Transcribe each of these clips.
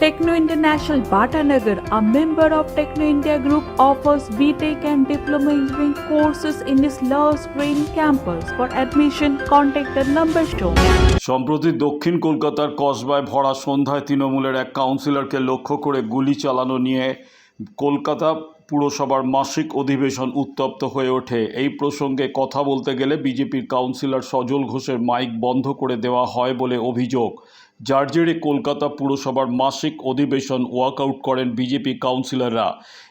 Techno International Bhatanagar, a member of Techno India Group, offers BTEC and Diploma Engineering courses in its Love Green campus. For admission, contact the number shown. সম্প্রতি দক্ষিণ কলকাতার কসবায় ভরা সন্ধ্যায় তৃণমূলের এক কাউন্সিলরকে লক্ষ্য করে গুলি চালানো নিয়ে কলকাতা পুরসভার মাসিক অধিবেশন উত্তপ্ত হয়ে ওঠে এই প্রসঙ্গে কথা বলতে গেলে বিজেপির কাউন্সিলর সজল ঘোষের মাইক বন্ধ করে দেওয়া হয় বলে অভিযোগ যার কলকাতা পুরসভার মাসিক অধিবেশন ওয়াকআউট করেন বিজেপি কাউন্সিলররা।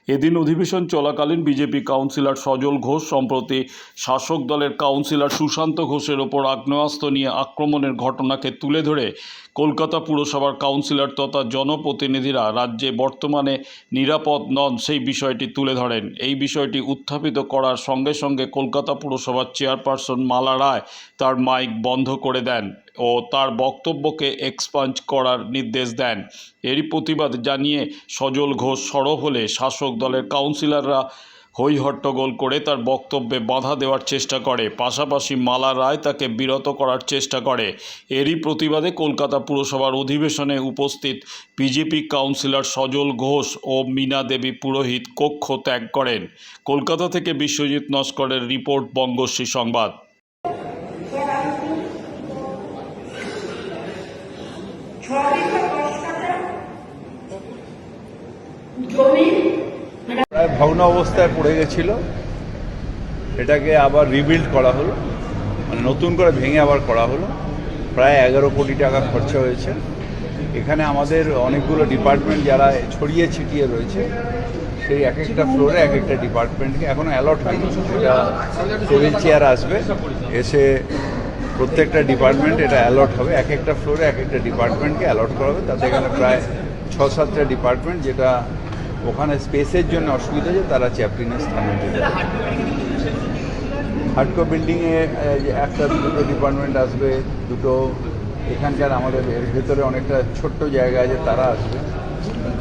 এদিন অধিবেশন চলাকালীন বিজেপি কাউন্সিলর সজল ঘোষ সম্প্রতি শাসক দলের কাউন্সিলর সুশান্ত ঘোষের ওপর আগ্নেয়াস্ত্র নিয়ে আক্রমণের ঘটনাকে তুলে ধরে কলকাতা পুরসভার কাউন্সিলর তথা জনপ্রতিনিধিরা রাজ্যে বর্তমানে নিরাপদ নন সেই বিষয়টি তুলে ধরেন। এই বিষয়টি উত্থাপিত করার সঙ্গে সঙ্গে কলকাতা পুরসভার চেয়ারপারসন মালা রায় তার মাইক বন্ধ করে দেন ও তার বক্তব্যকে এক্সপাঞ্জ করার নির্দেশ দেন। এরই প্রতিবাদ জানিয়ে সজল ঘোষ সরব হলে শাসক দলের কাউন্সিলররা হই হট্টগোল করে তার বক্তব্যে বাধা দেওয়ার চেষ্টা করে। পাশাপাশি মালা রায় তাকে বিরত করার চেষ্টা করে। এরই প্রতিবাদে কলকাতা পুরসভার অধিবেশনে উপস্থিত বিজেপি কাউন্সিলর সজল ঘোষ ও মীনা দেবী পুরোহিত কক্ষ ত্যাগ করেন। কলকাতা থেকে বিশ্বজিৎ নস্করের রিপোর্ট, বঙ্গশ্রী সংবাদ। প্রায় ভগ্ন অবস্থায় পড়ে গেছিল। এটাকে আবার রিবিল্ড করা হলো। মানে নতুন করে ভেঙে আবার করা হলো। প্রায় এগারো কোটি টাকা খরচা হয়েছে। এখানে আমাদের অনেকগুলো ডিপার্টমেন্ট যারা ছড়িয়ে ছিটিয়ে রয়েছে, সেই এক একটা ফ্লোরে এক একটা ডিপার্টমেন্টকে এখনও অ্যালট হয়নি। এটা টেবিল চেয়ার আসবে, এসে প্রত্যেকটা ডিপার্টমেন্ট এটা অ্যালট হবে। এক একটা ফ্লোরে এক একটা ডিপার্টমেন্টকে অ্যালট করা হবে। তাতে এখানে প্রায় ছ সাতটা ডিপার্টমেন্ট যেটা ওখানে স্পেসের জন্য অসুবিধা হচ্ছে তারা চ্যাপ্টিনের স্থানে দেবে হাটকো বিল্ডিংয়ে একটা দুটো ডিপার্টমেন্ট আসবে, দুটো এখানকার আমাদের এর ভেতরে অনেকটা ছোট্ট জায়গা আছে, তারা আসবে।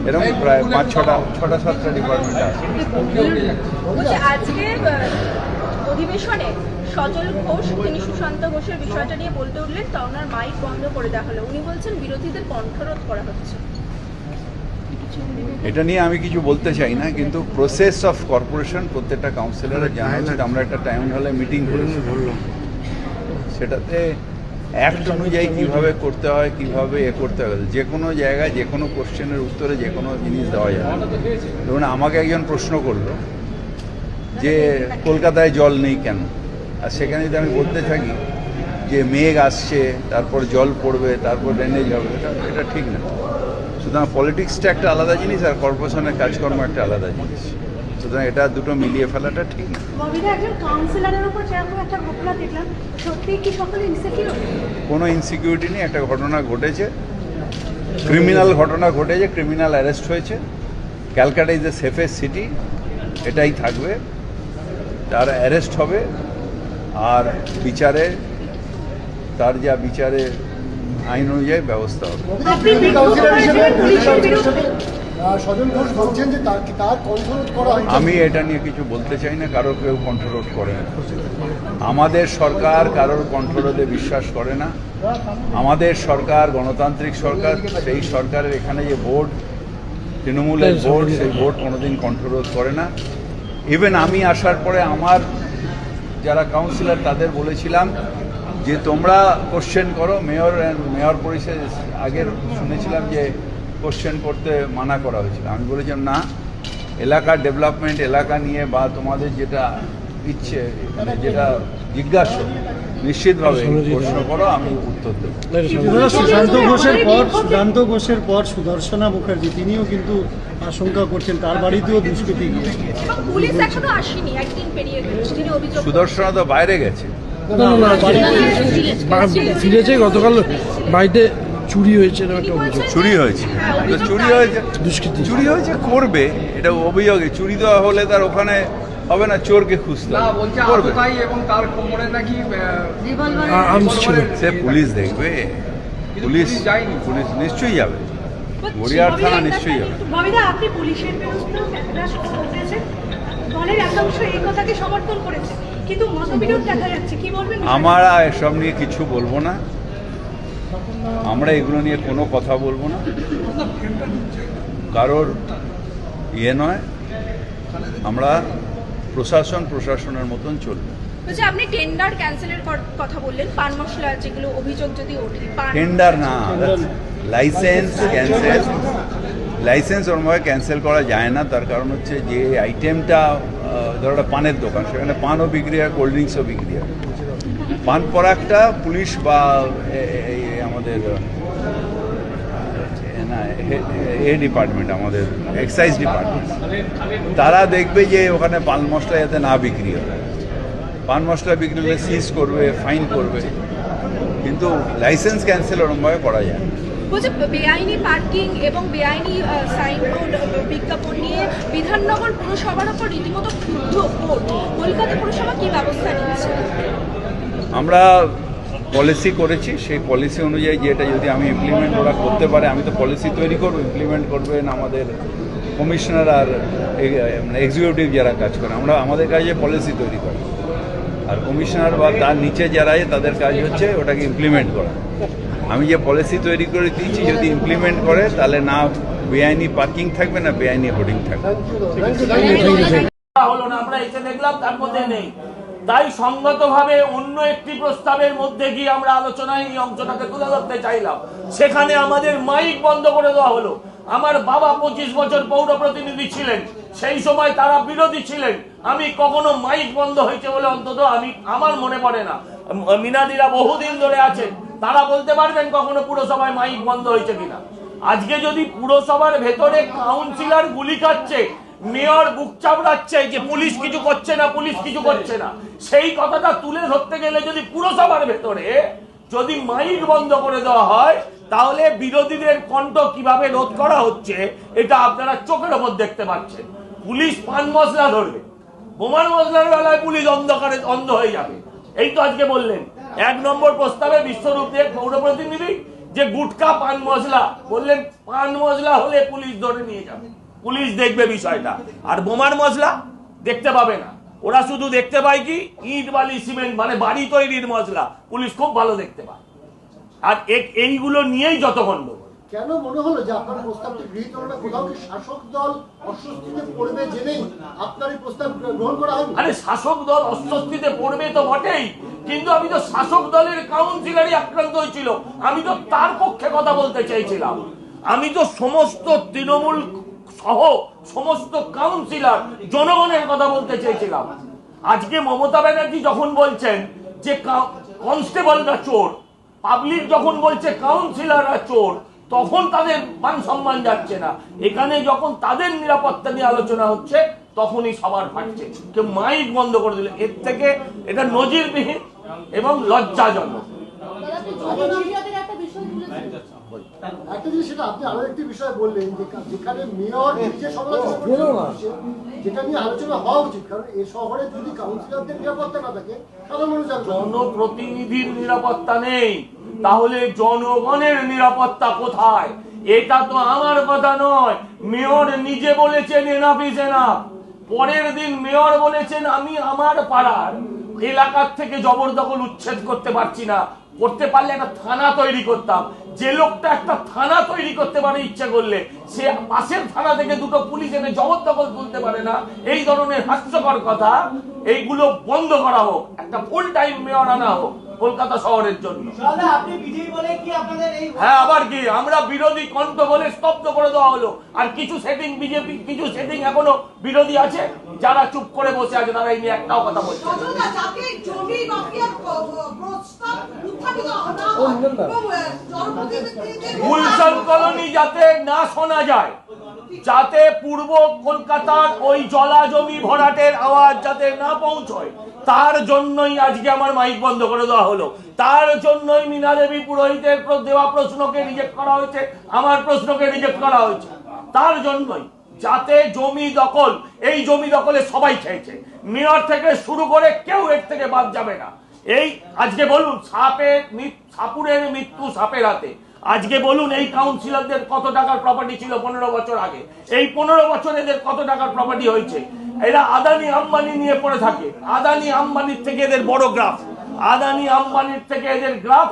এরকম প্রায় পাঁচ ছটা ছটা সাতটা ডিপার্টমেন্ট আসবে অধিবেশনে সজল ঘোষ তিনি সুশান্ত ঘোষের বিষয়টা নিয়ে বলতে উঠলেন, তা ওনার মাইক বন্ধ করে হলো। উনি বলছেন বিরোধীদের কণ্ঠরোধ করা হচ্ছে। এটা নিয়ে আমি কিছু বলতে চাই না, কিন্তু প্রসেস অফ কর্পোরেশন প্রত্যেকটা কাউন্সিলরের জানা উচিত আমরা একটা টাইম হলে মিটিং করেছি। সেটাতে অ্যাক্ট অনুযায়ী কীভাবে করতে হয়, কীভাবে এ করতে হবে যে কোনো জায়গায় যে কোনো কোশ্চেনের উত্তরে যে কোনো জিনিস দেওয়া যাবে। ধরুন, আমাকে একজন প্রশ্ন করল যে, কলকাতায় জল নেই কেন? আর সেখানে যদি আমি বলতে থাকি যে, মেঘ আসছে, তারপর জল পড়বে, তারপর ড্রেনেজ হবে, এটা ঠিক না। সুতরাং পলিটিক্সটা একটা আলাদা জিনিস আর কর্পোরেশনের কাজকর্ম একটা আলাদা জিনিস। সুতরাং এটা দুটো মিলিয়ে ফেলাটা ঠিক না। কোনো ইনসিকিউরিটি নেই একটা ঘটনা ঘটেছে। ক্রিমিনাল ঘটনা ঘটেছে ক্রিমিনাল অ্যারেস্ট হয়েছে। Calcutta is the safest city এটাই থাকবে। তার অ্যারেস্ট হবে আর বিচারে তার যা বিচারে আইন অনুযায়ী ব্যবস্থা হবে। আপনি বিক্ষোভ করেছিলেন পুলিশের বিরুদ্ধে সজল ঘোষ বলছেন যে তার তার কন্ট্রোল করা হয়েছে। আমি এটা নিয়ে কিছু বলতে চাই না কারও কেউ কন্ট্রোল করে না। আমাদের সরকার কারোর কন্ট্রোলে বিশ্বাস করে না। আমাদের সরকার গণতান্ত্রিক সরকার সেই সরকারের এখানে যে ভোট তৃণমূলের ভোট সেই ভোট কোনোদিন কন্ট্রোল করে না। ইভেন আমি আসার পরে আমার যারা কাউন্সিলর তাদের বলেছিলাম যে তোমরা কোশ্চেন করো মেয়র মেয়র পরিষদ আগের শুনেছিলাম যে কোশ্চেন করতে মানা করা হয়েছিল। আমি বলেছিলাম না এলাকার ডেভেলপমেন্ট এলাকা নিয়ে বা তোমাদের যেটা ইচ্ছে মানে যেটা জিজ্ঞাসা নিশ্চিতভাবে প্রশ্ন করো আমি উত্তর দেবো। সুশান্ত ঘোষের পর সুশান্ত ঘোষের পর সুদর্শনা মুখার্জি তিনিও কিন্তু আশঙ্কা করছেন তার বাড়িতেও দুষ্কৃতি সুদর্শনা তো বাইরে গেছে। ফিরেছে গতকাল বাড়িতে চুরি হয়েছে এরকম একটা অভিযোগ। চুরি হয়েছে। চুরি হয়েছে দুষ্কৃতি। চুরি হয়েছে করবে এটা অভিযোগে। চুরি দেওয়া হলে তার ওখানে হবে না চোরকে খুঁজতে না হবে। বলছে করবে। এবং তার কোমরে নাকি আহ, আর্মস ছিল। সে পুলিশ দেখবে। পুলিশ পুলিশ যায়নি। পুলিশ নিশ্চয়ই যাবে। গড়িয়ার থানা নিশ্চয়ই যাবে। আপনি পুলিশের বিরুদ্ধে দলের একাংশ এই কথাকে সমর্থন করেছে। কিন্তু মতবিরোধ দেখা যাচ্ছে। কি বলবেন আমরা এসব নিয়ে কিছু বলব না। আমরা এগুলো নিয়ে কোনো কথা বলব না। কারোর ইয়ে নয়। আমরা প্রশাসন প্রশাসনের মতন চলবে। আপনি টেন্ডার ক্যান্সেলের কথা বললেন। পান মশলা যেগুলো অভিযোগ যদি ওঠে টেন্ডার না লাইসেন্স ক্যান্সেল লাইসেন্স ওরমভাবে ক্যান্সেল করা যায় না। তার কারণ হচ্ছে যে আইটেমটা ধরো একটা পানের দোকান, সেখানে পানও বিক্রি হয়, কোল্ড ড্রিঙ্কসও বিক্রি হয়। পান পরাগটা পুলিশ বা আমাদের এ ডিপার্টমেন্ট, আমাদের এক্সাইজ ডিপার্টমেন্ট। তারা দেখবে যে ওখানে পান মশলা যাতে না বিক্রি হয়। পান মশলা বিক্রি হলে সিজ করবে ফাইন করবে। কিন্তু লাইসেন্স ক্যান্সেল ওরমভাবে করা যায় না। বলছে, বেআইনি পার্কিং এবং বেআইনি সাইনবোর্ড বিজ্ঞাপন নিয়ে বিধাননগর পুরসভার ওপর রীতিমতো ক্ষুব্ধ কোর্ট কলকাতা পুরসভা কি ব্যবস্থা নিচ্ছে? আমরা পলিসি করেছি, সেই পলিসি অনুযায়ী যেটা যদি আমি ইমপ্লিমেন্ট ওরা করতে পারে, আমি তো পলিসি তৈরি করব ইমপ্লিমেন্ট করবেন আমাদের কমিশনার আর এক্সিকিউটিভ যারা কাজ করে, আমরা আমাদের কাজে পলিসি তৈরি করা। আর কমিশনার বা তার নিচে যারা তাদের কাজ হচ্ছে ওটাকে ইমপ্লিমেন্ট করা। আমি যে পলিসি তৈরি করে দিয়েছি, যদি ইমপ্লিমেন্ট করে, তাহলে না বেআইনি পার্কিং থাকবে, না বেআইনি হোর্ডিং থাকবে। তাই সঙ্গতভাবে অন্য একটি প্রস্তাবের মধ্যে গিয়ে আমরা আলোচনায় এই অংশটাকে তুলে ধরতে চাইলাম। সেখানে আমাদের মাইক বন্ধ করে দেওয়া হলো। আমার বাবা পঁচিশ বছর পৌর প্রতিনিধি ছিলেন। সেই সময় তারা বিরোধী ছিলেন। আমি কখনো মাইক বন্ধ হয়েছে বলে অন্তত আমি, আমার মনে পড়ে না। মিনাদিরা বহুদিন ধরে আছেন। তারা বলতে পারবেন কখনো পুরসভায় মাইক বন্ধ হয়েছে কিনা। আজকে যদি পুরসভার ভেতরে কাউন্সিলর গুলি খাচ্ছে মেয়র বুক চাপড়াচ্ছে, যে পুলিশ কিছু করছে না, পুলিশ কিছু করছে না, সেই কথাটা তুলে ধরতে গেলে যদি পুরসভার ভেতরে যদি মাইক বন্ধ করে দেওয়া হয়, তাহলে বিরোধীদের কণ্ঠ কীভাবে রোধ করা হচ্ছে, এটা আপনারা চোখের ওপর দেখতে পাচ্ছেন। পুলিশ পান মশলা ধরবে। বোমার মশলার বেলায় পুলিশ অন্ধকারে অন্ধ হয়ে যাবে। এই তো আজকে বললেন। এক নম্বর প্রস্তাবে বিশ্বরূপ দেব পৌর প্রতিনিধি যে গুটকা পান মশলা। বললেন, পান মশলা হলে পুলিশ ধরে নিয়ে যাবে। পুলিশ দেখবে বিষয়টা। আর বোমার মশলা দেখতে পাবে না। ওরা শুধু দেখতে পায় কি? ইট বালি, সিমেন্ট মানে বাড়ি তৈরির মশলা। পুলিশ খুব ভালো দেখতে পায়। আর এইগুলো নিয়েই যত গন্ডগোল কেন মনে হলো যে আপনার প্রস্তাবটি গৃহীত হলো না? কোথাও কি শাসক দল অস্বস্তিতে পড়বে জেনেই আপনার এই প্রস্তাব গ্রহণ করা হয়নি? আরে শাসক দল অস্বস্তিতে পড়বে তো বটেই, কিন্তু আমি তো শাসক দলের কাউন্সিলারই আক্রান্ত হয়েছিল। আমি তো তার পক্ষে কথা বলতে চাইছিলাম আমি তো সমস্ত তৃণমূল সহ সমস্ত কাউন্সিলর জনগণের কথা বলতে চেয়েছিলাম। আজকে মমতা ব্যানার্জি যখন বলছেন যে কনস্টেবলরা চোর, পাবলিক যখন বলছে কাউন্সিলররা চোর তখন তাদের মান সম্মান যাচ্ছে না। এখানে যখন তাদের নিরাপত্তা নিয়ে আলোচনা হচ্ছে তখনই সবার ফাটছে কেউ মাইক বন্ধ করে দিল এর থেকে এটা নজিরবিহীন এবং লজ্জাজনক। একটা জিনিস সেটা আপনি আরও একটি বিষয় বললেন যেখানে মেয়র নিজে সমালোচনা করছেন, যেটা নিয়ে আলোচনা হওয়া উচিত। কারণ এ শহরে যদি কাউন্সিলরদের নিরাপত্তা না থাকে সাধারণ মানুষ। জনপ্রতিনিধির নিরাপত্তা নেই। তাহলে জনগণের নিরাপত্তা কোথায়? এটা তো আমার কথা নয়। মেয়র নিজে বলেছেন, এনাফ ইজ এনাফ পরের দিন মেয়র বলেছেন, আমি আমার পাড়ার এলাকার থেকে জবরদখল উচ্ছেদ করতে পারছি না। করতে পারলে একটা থানা তৈরি করতাম। যে লোকটা একটা থানা তৈরি করতে পারে ইচ্ছা করলে সে পাশের থানা থেকে দুটো পুলিশ এনে জবরদখল তুলতে পারে না। এই ধরনের হাস্যকর কথা এইগুলো বন্ধ করা হোক। একটা ফুল টাইম মেয়র আনা হোক কলকাতা শহরের জন্য। হ্যাঁ আবার কি? আমরা বিরোধী কণ্ঠ বলে স্তব্ধ করে দেওয়া হলো। আর কিছু সেটিং বিজেপি কিছু সেটিং এখনও বিরোধী আছে? যারা চুপ করে বসে আছে তারা এই নিয়ে একটাও কথা বলছে গুলশান কলোনি যাতে না শোনা যায় যাতে পূর্ব কলকাতার ওই জলা জমি ভরাটের আওয়াজ যাতে না পৌঁছয় তার জন্যই আজকে আমার মাইক বন্ধ করে দেওয়া হলো। তার জন্যই মীনা দেবী পুরোহিতের দেওয়া প্রশ্নকে রিজেক্ট করা হয়েছে আমার প্রশ্নকে রিজেক্ট করা হয়েছে। তার জন্যই যাতে জমি দখল, এই জমি দখলে সবাই খেয়েছে। মেয়র থেকে শুরু করে কেউ এর থেকে বাদ যাবে না। এই, আজকে বলুন সাপের সাপুরের মৃত্যু সাপের হাতে। আজকে বলুন, এই কাউন্সিলরদের কত টাকার প্রপার্টি ছিল পনেরো বছর আগে? এই পনেরো বছর এদের কত টাকার প্রপার্টি হয়েছে? এরা আদানি আম্বানি নিয়ে পড়ে থাকে। আদানি আম্বানির থেকে এদের বড় গ্রাফ আদানি আম্বানির থেকে এদের গ্রাফ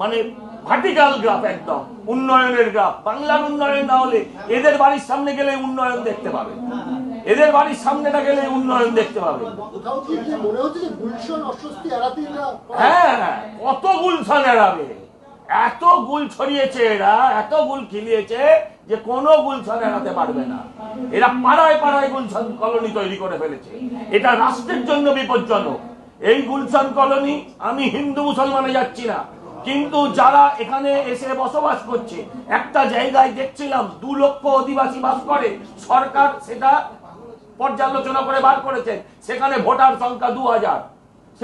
মানে ভার্টিক্যাল গ্রাফ একদম উন্নয়নের গ্রাফ বাংলার উন্নয়ন না হলে এদের বাড়ির সামনে গেলে উন্নয়ন দেখতে পাবে। এদের বাড়ির সামনেটা গেলে উন্নয়ন দেখতে পাবে। কোথাও কি যে হচ্ছে যে গুলশন অস্বস্তি এড়াতে এরা হ্যাঁ কত গুলশান এড়াবে? এত গুল ছড়িয়েছে এরা এত গুল খিলিয়েছে যে কোনো গুলশন এড়াতে পারবে না। এরা পাড়ায় পাড়ায় গুলশান কলোনি তৈরি করে ফেলেছে। এটা রাষ্ট্রের জন্য বিপজ্জনক। এই গুলশান কলোনি আমি হিন্দু মুসলমানে যাচ্ছি না। কিন্তু যারা এখানে এসে বসবাস করছে, একটা জায়গায় দেখছিলাম দু লক্ষ অধিবাসী বাস করে, সরকার সেটা পর্যালোচনা করে বার করেছেন। সেখানে ভোটার সংখ্যা দু হাজার।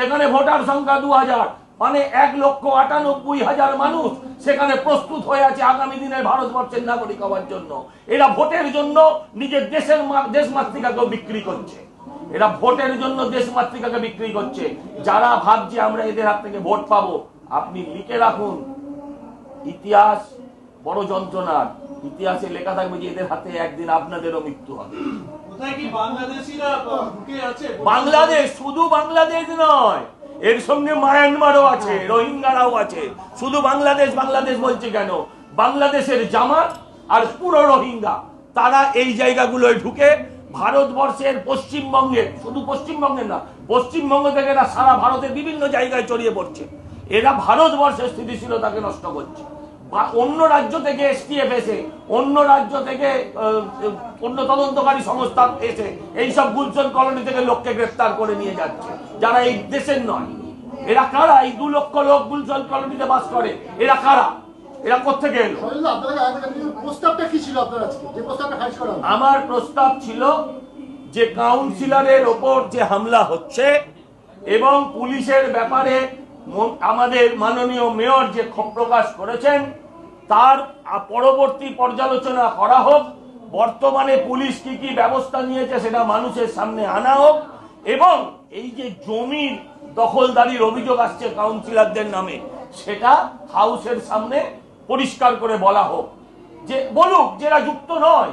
সেখানে ভোটার সংখ্যা দু হাজার। মানে এক লক্ষ আটানব্বই হাজার মানুষ সেখানে প্রস্তুত হয়ে আছে আগামী দিনের ভারতবর্ষের নাগরিক হওয়ার জন্য। এরা ভোটের জন্য নিজের দেশের মা- দেশ মাতৃকাকেও বিক্রি করছে। এরা ভোটের জন্য দেশ মাতৃকাকে বিক্রি করছে। যারা ভাবছে আমরা এদের হাত থেকে ভোট পাবো আপনি লিখে রাখুন ইতিহাস বড় যন্ত্রণার ইতিহাসে লেখা থাকবে যে এদের হাতে একদিন আপনাদেরও মৃত্যু হবে। বাংলাদেশ শুধু বাংলাদেশ নয় এর সঙ্গে মায়ানমারও আছে রোহিঙ্গারাও আছে। শুধু বাংলাদেশ বাংলাদেশ বলছে কেন? বাংলাদেশের জামাত আর পুরো রোহিঙ্গা তারা এই জায়গাগুলোয় ঢুকে ভারতবর্ষের পশ্চিমবঙ্গে শুধু পশ্চিমবঙ্গের না পশ্চিমবঙ্গ থেকে এরা সারা ভারতের বিভিন্ন জায়গায় ছড়িয়ে পড়ছে। এরা ভারতবর্ষের স্থিতিশীলতাকে নষ্ট করছে। বা অন্য রাজ্য থেকে এসটিএফ এসে অন্য রাজ্য থেকে অন্য তদন্তকারী সংস্থা এসে এইসব গুলশন কলোনি থেকে লোককে গ্রেফতার করে নিয়ে যাচ্ছে। যারা এই দেশের নয় এরা কারা? এই দু লক্ষ লোক গুলশন কলোনিতে বাস করে। এরা কারা? এরা কোথেকে এলো? আমার প্রস্তাব ছিল যে কাউন্সিলরের ওপর যে হামলা হচ্ছে এবং পুলিশের ব্যাপারে আমাদের মাননীয় মেয়র যে প্রকাশ করেছেন, তার পরবর্তী পর্যালোচনা করা হোক, বর্তমানে পুলিশ কি কি ব্যবস্থা নিয়েছে সেটা মানুষের সামনে আনা হোক, এবং এই যে জমির দখলদারির অভিযোগ আসছে কাউন্সিলরদের নামে, সেটা হাউসের সামনে পরিষ্কার করে বলা হোক। যে বলুক যে এরা যুক্ত নয়,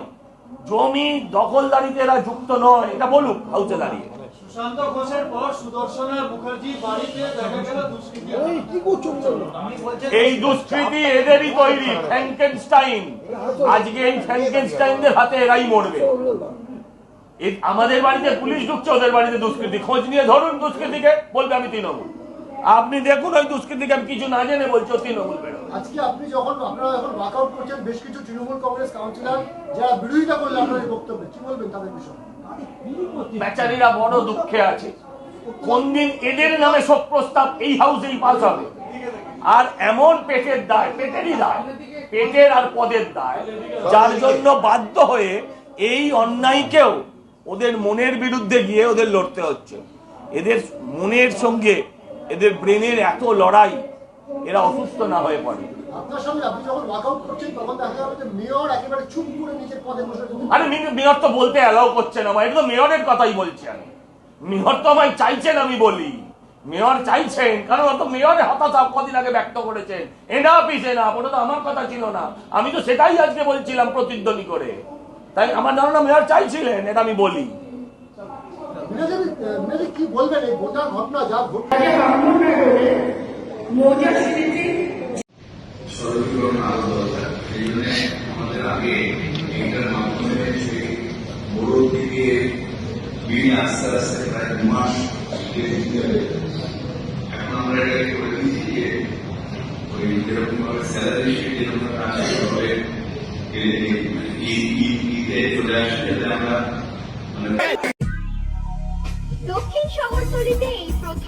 জমি দখলদারিতে এরা যুক্ত নয়, এটা বলুক হাউসে দাঁড়িয়ে। সুশান্ত ঘোষের পর সুদর্শনা মুখার্জি বাড়িতে দেখা গেল দুষ্কৃতী। এই দুষ্কৃতি এদেরই তৈরি ফ্র্যাঙ্কেনস্টাইন আজকে এই ফ্র্যাঙ্কেনস্টাইনদের হাতে এরাই মরবে। আমাদের বাড়িতে পুলিশ ঢুকছে ওদের বাড়িতে দুষ্কৃতি। খোঁজ নিয়ে ধরুন দুষ্কৃতিকে বলবে আমি তৃণমূল। আপনি দেখুন ওই দুষ্কৃতিকে আমি কিছু না জেনে বলছি তৃণমূল বেরো আজকে আপনি যখন আপনারা যখন ওয়াকআউট করছেন বেশ কিছু তৃণমূল কংগ্রেস কাউন্সিলর যারা বিরোধিতা করলে আপনার এই বক্তব্যে কি বলবেন তাদের বিষয়ে? বেচারীরা বড় দুঃখে আছে। কোন দিন এদের নামে শোক প্রস্তাব এই হাউসেই পাস হবে। আর এমন পেটের দায়, পেটেরই দায়, পেটের আর পদের দায়, যার জন্য বাধ্য হয়ে এই অন্যায়কেও ওদের মনের বিরুদ্ধে গিয়ে ওদের লড়তে হচ্ছে। এদের মনের সঙ্গে, এদের ব্রেনের এত লড়াই এরা অসুস্থ না হয়ে পড়ে। আরে মেয়র তো বলতে অ্যালাউ করছে না এটা তো মেয়রের কথাই বলছি আমি। মেয়র তো আমায় চাইছেন আমি বলি। মেয়র চাইছেন কারণ অত হতাশা কদিন আগে ব্যক্ত করেছেন। এনা পিছে না ওটা তো আমার কথা ছিল না। আমি তো সেটাই আজকে বলছিলাম প্রতিদ্বন্দ্বী করে। তাই আমার ধারণা মেয়র চাইছিলেন এটা আমি বলি। কি বলবেন? এই ঘটনা যা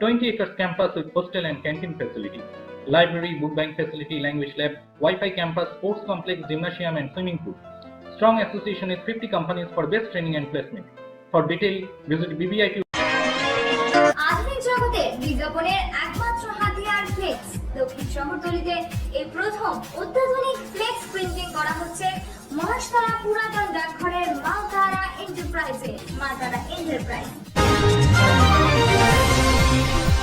20 acres campus with hostel and canteen facilities, library, book bank facility, language lab, Wi-Fi campus, sports complex, gymnasium, and swimming pool. Strong association with 50 companies for best training and placement. For detail, visit হচ্ছে মহাশতলা পুরাতন ডাকঘরের এন্টারপ্রাইজে enterprise